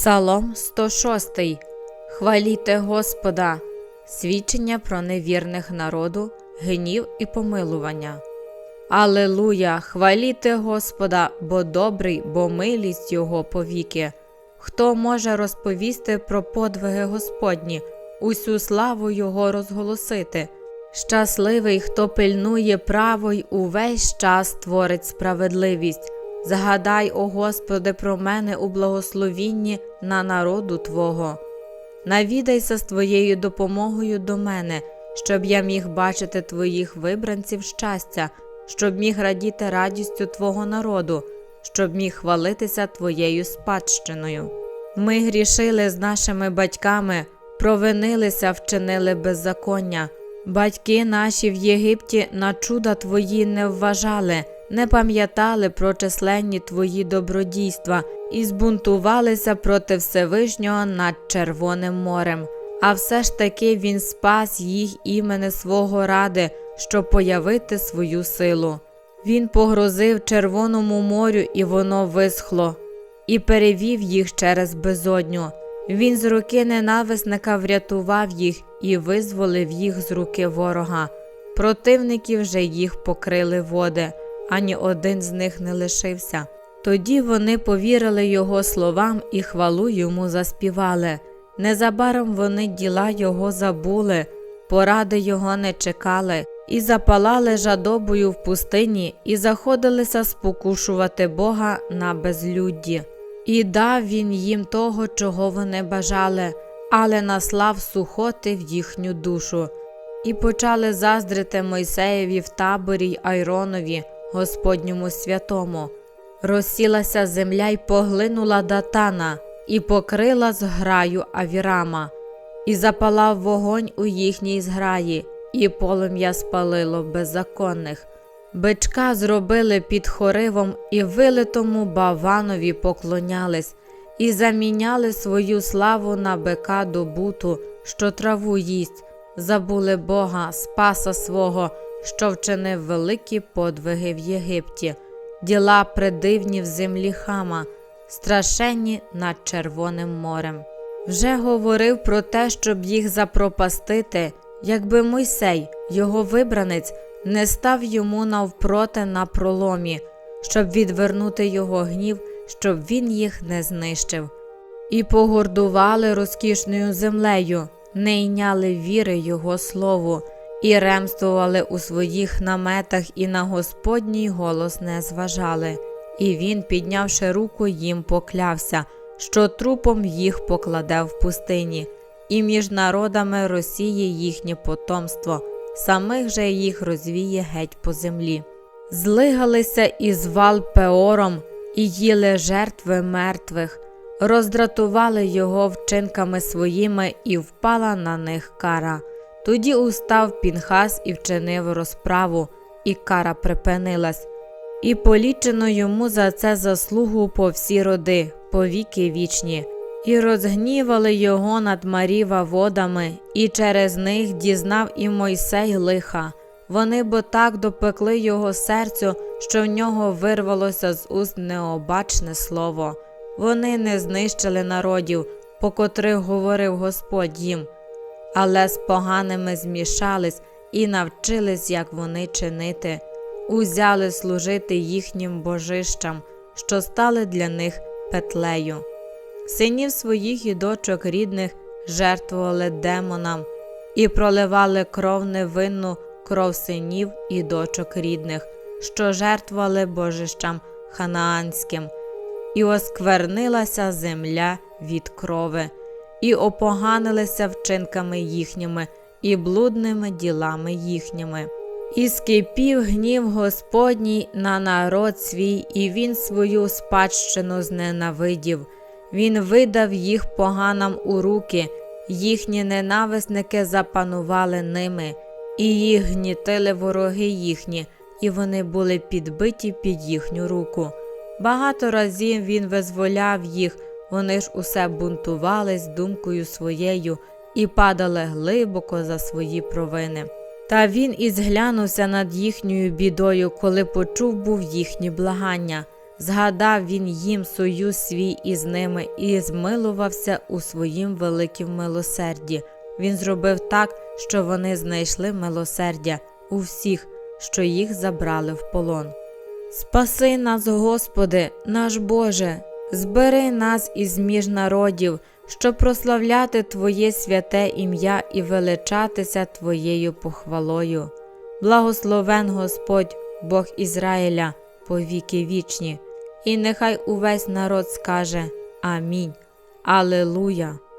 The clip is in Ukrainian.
Псалом 106. Хваліте Господа, свідчення про невірних народу, гнів і помилування. Алелуя! Хваліте Господа, бо добрий, бо милість Його повіки. Хто може розповісти про подвиги Господні, усю славу Його розголосити? Щасливий, хто пильнує право й увесь час творить справедливість. Згадай, о Господи, про мене у благословінні на народу Твого. Навідайся з Твоєю допомогою до мене, щоб я міг бачити Твоїх вибранців щастя, щоб міг радіти радістю Твого народу, щоб міг хвалитися Твоєю спадщиною. Ми грішили з нашими батьками, провинилися, вчинили беззаконня. Батьки наші в Єгипті на чуда Твої не вважали, не пам'ятали про численні Твої добродійства і збунтувалися проти Всевишнього над Червоним морем. А все ж таки він спас їх імени свого ради, щоб появити свою силу. Він погрозив Червоному морю, і воно висхло, і перевів їх через безодню. Він з руки ненависника врятував їх і визволив їх з руки ворога. Противників же їх покрили води, ані один з них не лишився. Тоді вони повірили його словам і хвалу йому заспівали. Незабаром вони діла його забули, поради його не чекали, і запалали жадобою в пустині, і заходилися спокушувати Бога на безлюдді. І дав він їм того, чого вони бажали, але наслав сухоти в їхню душу. І почали заздрити Мойсеєві в таборі й Айронові, Господньому святому. Розсілася земля й поглинула датана, і покрила зграю Авірама, і запалав вогонь у їхній зграї, і полум'я спалило беззаконних. Бичка зробили під хоривом і вилитому баванові поклонялись, і заміняли свою славу на бика добуту, що траву їсть, забули Бога, Спаса свого, що вчинив великі подвиги в Єгипті, діла придивні в землі хама, страшенні над Червоним морем. Вже говорив про те, щоб їх запропастити, якби Мойсей, його вибранець, не став йому навпроти на проломі, щоб відвернути його гнів, щоб він їх не знищив. І погордували розкішною землею, не йняли віри Його слову, і ремствували у своїх наметах, і на Господній голос не зважали. І він, піднявши руку, їм поклявся, що трупом їх покладе в пустині, і між народами розсіє їхнє потомство, самих же їх розвіє геть по землі. Злигалися із вал Пеором і їли жертви мертвих, роздратували його вчинками своїми, і впала на них кара. Тоді устав Пінхас і вчинив розправу, і кара припинилась, і полічено йому за це заслугу по всі роди, по віки вічні, і розгнівали його над Маріва водами, і через них дізнав і Мойсей лиха. Вони бо так допекли його серцю, що в нього вирвалося з уст необачне слово. Вони не знищили народів, по котрих говорив Господь їм, але з поганими змішались і навчились, як вони чинити, узяли служити їхнім божищам, що стали для них петлею. Синів своїх і дочок рідних жертвували демонам і проливали кров невинну кров синів і дочок рідних, що жертвували божищам ханаанським, і осквернилася земля від крови, і опоганилися вчинками їхніми, і блудними ділами їхніми. І скипів гнів Господній на народ свій, і він свою спадщину зненавидів. Він видав їх поганам у руки, їхні ненависники запанували ними, і їх гнітили вороги їхні, і вони були підбиті під їхню руку. Багато разів він визволяв їх, вони ж усе бунтувались думкою своєю і падали глибоко за свої провини. Та він і зглянувся над їхньою бідою, коли почув був їхні благання. Згадав він їм союз свій із ними і змилувався у своїм великім милосерді. Він зробив так, що вони знайшли милосердя у всіх, що їх забрали в полон. Спаси нас, Господи, наш Боже, збери нас із між народів, щоб прославляти Твоє святе ім'я і величатися Твоєю похвалою. Благословен Господь, Бог Ізраїля, по віки вічні, і нехай увесь народ скаже Амінь. Алелуя!